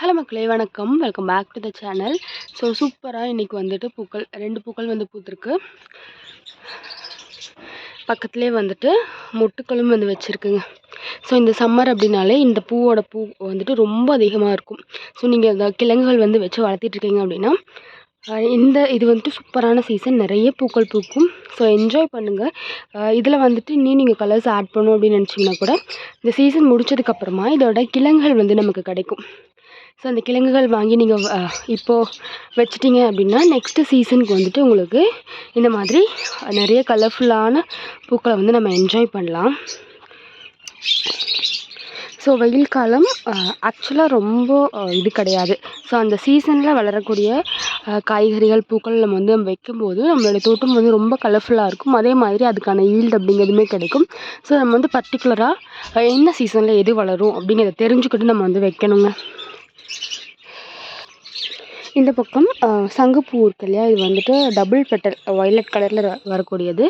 Hello மக்களே வணக்கம். Welcome back to the channel so சூப்பராக இன்றைக்கி வந்துட்டு பூக்கள் ரெண்டு பூக்கள் வந்து பூத்துருக்கு. பக்கத்துலேயே வந்துட்டு மொட்டுக்களும் வந்து வச்சுருக்குங்க. ஸோ இந்த சம்மர் அப்படின்னாலே இந்த பூவோட பூ வந்துட்டு ரொம்ப அதிகமாக இருக்கும். ஸோ நீங்கள் இந்த கிழங்குகள் வந்து வச்சு வளர்த்திட்ருக்கீங்க அப்படின்னா இந்த இது வந்துட்டு சூப்பரான சீசன் நிறைய பூக்கள் பூக்கும். ஸோ என்ஜாய் பண்ணுங்கள் இதில் வந்துட்டு இன்னும் நீங்கள் கலர்ஸ் ஆட் பண்ணும் அப்படின்னு நினச்சிங்கன்னா கூட இந்த சீசன் முடிச்சதுக்கப்புறமா இதோட கிழங்குகள் வந்து நமக்கு கிடைக்கும். ஸோ அந்த கிழங்குகள் வாங்கி நீங்கள் இப்போது வச்சிட்டிங்க அப்படின்னா நெக்ஸ்ட்டு சீசனுக்கு வந்துட்டு உங்களுக்கு இந்த மாதிரி நிறைய கலர்ஃபுல்லான பூக்களை வந்து நம்ம என்ஜாய் பண்ணலாம். ஸோ வெயில் காலம் ஆக்சுவலாக ரொம்ப இது கிடையாது. ஸோ அந்த சீசனில் வளரக்கூடிய காய்கறிகள் பூக்கள் நம்ம வந்து நம்ம வைக்கும்போது நம்மளுடைய தோட்டம் வந்து ரொம்ப கலர்ஃபுல்லாக இருக்கும். அதே மாதிரி அதுக்கான ஈல்டு அப்படிங்கிறதுமே கிடைக்கும். ஸோ நம்ம வந்து பர்டிகுலராக என்ன சீசனில் எது வளரும் அப்படிங்கிறத தெரிஞ்சுக்கிட்டு நம்ம வந்து வைக்கணுங்க. இந்த பக்கம் சங்குப்பூ இருக்கு இல்லையா? இது வந்துட்டு டபுள் பெட்டல் வயலட் கலரில் வரக்கூடியது.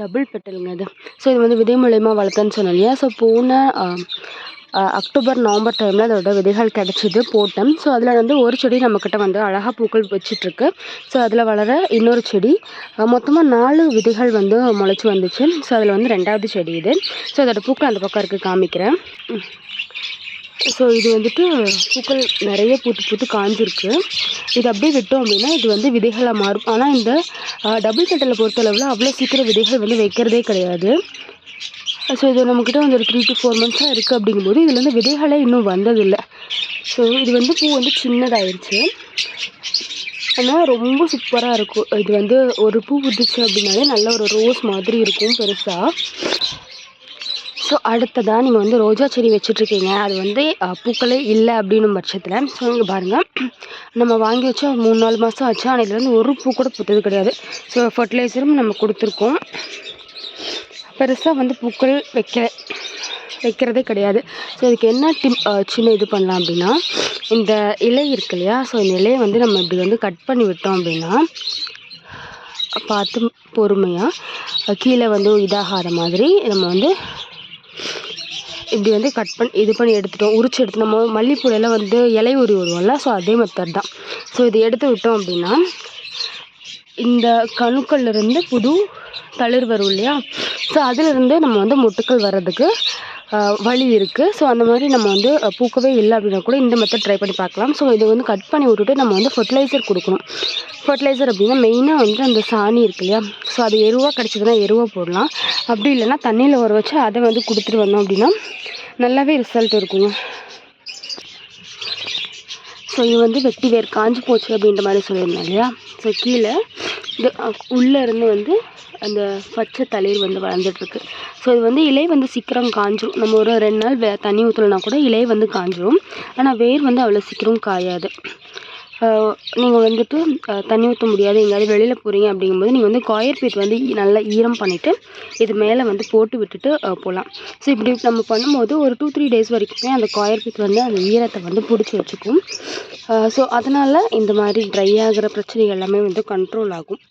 டபுள் பெட்டலுங்க இது. ஸோ இது வந்து விதை மூலயமா வளர்த்தேன்னு சொன்னேன் இல்லையா ஸோ போன அக்டோபர் நவம்பர் டைமில் அதோட விதைகள் கிடச்சிது போட்டேன். ஸோ அதில் வந்து ஒரு செடி நம்மக்கிட்ட வந்து அழகாக பூக்கள் வச்சிட்ருக்கு. ஸோ அதில் வளர இன்னொரு செடி. மொத்தமாக நாலு விதைகள் வந்து முளைச்சி வந்துச்சு. ஸோ அதில் வந்து ரெண்டாவது செடி இது. ஸோ அதோடய பூக்கள் அந்த பக்கம் இருக்குது காமிக்கிறேன். ஸோ இது வந்துட்டு பூக்கள் நிறைய பூத்து பூத்து காஞ்சிருக்கு. இது அப்படியே விட்டோம் அப்படின்னா இது வந்து விதைகளாக மாறும். ஆனால் இந்த டபுள் கட்டலை பொறுத்தளவில் அவ்வளோ சீக்கிரம் விதைகள் வந்து வைக்கிறதே கிடையாது. ஸோ இது நம்மக்கிட்ட வந்து ஒரு த்ரீ டு ஃபோர் மந்த்ஸாக இருக்குது அப்படிங்கும்போது இதுலேருந்து விதைகளே இன்னும் வந்ததில்லை. ஸோ இது வந்து பூ வந்து சின்னதாயிருச்சு. ஆனால் ரொம்ப சூப்பராக இருக்கும். இது வந்து ஒரு பூ புதுச்சு அப்படின்னாலே நல்ல ஒரு ரோஸ் மாதிரி இருக்கும் பெருசாக ஸோ அடுத்ததாக நீங்கள் வந்து ரோஜா செடி வச்சுட்ருக்கீங்க. அது வந்து பூக்களே இல்லை அப்படின்னும் பட்சத்தில் ஸோ இங்கே பாருங்கள் நம்ம வாங்கி வச்சா மூணு நாலு மாதம் ஆச்சு. ஆனால் இதில் வந்து ஒரு பூ கூட பூத்தது கிடையாது. ஸோ ஃபர்டிலைசரும் நம்ம கொடுத்துருக்கோம். பெருசாக வந்து பூக்கள் வைக்க வைக்கிறதே கிடையாது. ஸோ இதுக்கு என்ன டிப் சின்ன இது பண்ணலாம் அப்படின்னா இந்த இலை இருக்கு இல்லையா? ஸோ இந்த இலையை வந்து நம்ம இப்படி வந்து கட் பண்ணி விட்டோம் அப்படின்னா பார்த்து பொறுமையாக கீழே வந்து இதாகாத மாதிரி நம்ம வந்து இப்படி வந்து கட் பண்ணி இது பண்ணி எடுத்துட்டோம். உரிச்சு எடுத்து நம்ம மல்லிப்பூலையில் வந்து இலை உரி வருவோம்ல ஸோ அதே மெத்தட் தான். ஸோ இது எடுத்து விட்டோம் அப்படின்னா இந்த கணுக்கள்லேருந்து புது தளிர் வரும் இல்லையா? ஸோ அதிலிருந்து நம்ம வந்து மொட்டுக்கள் வர்றதுக்கு வழி இருக்குது ஸோ அந்த மாதிரி நம்ம வந்து பூக்கவே இல்லை அப்படின்னா கூட இந்த மெத்தட் ட்ரை பண்ணி பார்க்கலாம். ஸோ இதை வந்து கட் பண்ணி விட்டுட்டு நம்ம வந்து ஃபர்டிலைசர் கொடுக்கணும். ஃபர்டிலைசர் அப்படின்னா மெயினாக வந்து அந்த சாணி இருக்கு இல்லையா? ஸோ அது எருவாக கிடச்சிதுன்னா எருவாக போடலாம். அப்படி இல்லைன்னா தண்ணியில் ஊற வச்சு அதை வந்து கொடுத்துட்டு வந்தோம் அப்படின்னா நல்லாவே ரிசல்ட் இருக்குங்க. ஸோ இது வந்து வெட்டி வேர் காஞ்சி போச்சு அப்படின்ற மாதிரி சொல்லியிருந்தேன் இல்லையா? ஸோ கீழே இது உள்ளே இருந்து வந்து அந்த பச்சை தளிர் வந்து வளர்ந்துட்டுருக்கு. ஸோ இது வந்து இலை வந்து சீக்கிரம் காஞ்சிரும். நம்ம ஒரு ரெண்டு நாள் வே தண்ணி ஊற்றலைனா கூட இலை வந்து காஞ்சிரும். ஆனால் வேர் வந்து அவ்வளோ சீக்கிரம் காயாது. நீங்கள் வந்துட்டு தண்ணி ஊற்ற முடியாது எங்கேயாவது வெளியில் போகிறீங்க அப்படிங்கும்போது நீங்கள் வந்து காயர் பீட் வந்து நல்லா ஈரம் பண்ணிவிட்டு இது மேலே வந்து போட்டு விட்டுட்டு போகலாம் ஸோ இப்படி நம்ம பண்ணும்போது ஒரு டூ த்ரீ டேஸ் வரைக்குமே அந்த காயர் பீட் வந்து அந்த ஈரத்தை வந்து பிடிச்சி வச்சுக்கும். ஸோ அதனால் இந்த மாதிரி ட்ரை ஆகிற பிரச்சனைகள் எல்லாமே வந்து கண்ட்ரோல் ஆகும்.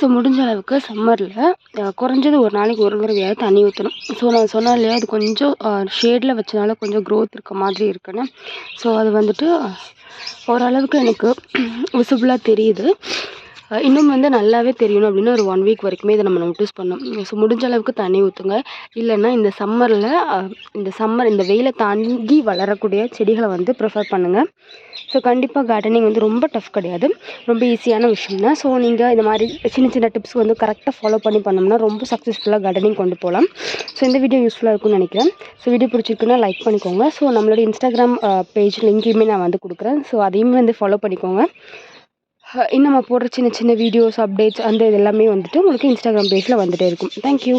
ஸோ முடிஞ்ச அளவுக்கு சம்மரில் குறைஞ்சது ஒரு நாளைக்கு ஒரு தடவையாவது தண்ணி ஊற்றணும் ஸோ நான் சொன்னேன் இல்லையா அது கொஞ்சம் ஷேடில் வச்சனால கொஞ்சம் க்ரோத் இருக்க மாதிரி இருக்குன்னு. ஸோ அது வந்துட்டு ஓரளவுக்கு எனக்கு விசிபிளாக தெரியுது. இன்னும் வந்து நல்லாவே தெரியணும் அப்படின்னா ஒரு ஒன் வீக் வரைக்குமே இதை நம்ம நோட்டீஸ் பண்ணணும். ஸோ முடிஞ்ச அளவுக்கு தண்ணி ஊற்றுங்க இல்லைன்னா இந்த சம்மரில் இந்த சம்மர் இந்த வெயிலை தாங்கி வளரக்கூடிய செடிகளை வந்து ப்ரிஃபர் பண்ணுங்கள் ஸோ கண்டிப்பாக கார்டனிங் வந்து ரொம்ப டஃப் கிடையாது. ரொம்ப ஈஸியான விஷயம் தான். ஸோ நீங்கள் இந்த மாதிரி சின்ன சின்ன டிப்ஸ் வந்து கரெக்டாக ஃபாலோ பண்ணி பண்ணோம்னா ரொம்ப சக்ஸஸ்ஃபுல்லாக கார்டனிங் கொண்டு போகலாம். ஸோ இந்த வீடியோ யூஸ்ஃபுல்லாக இருக்கும்னு நினைக்கிறேன். ஸோ வீடியோ பிடிச்சிருக்குன்னா லைக் பண்ணிக்கோங்க. ஸோ நம்மளோட இன்ஸ்டாகிராம் பேஜ் லிங்கையுமே நான் வந்து கொடுக்குறேன். ஸோ அதையுமே வந்து ஃபாலோ பண்ணிக்கோங்க. இன்னும் நம்ம போடுற சின்ன சின்ன வீடியோஸ் அப்டேட்ஸ் அந்த இது எல்லாமே வந்துட்டு உங்களுக்கு இன்ஸ்டாகிராம் பேஜில் வந்துகிட்டே இருக்கும். தேங்க்யூ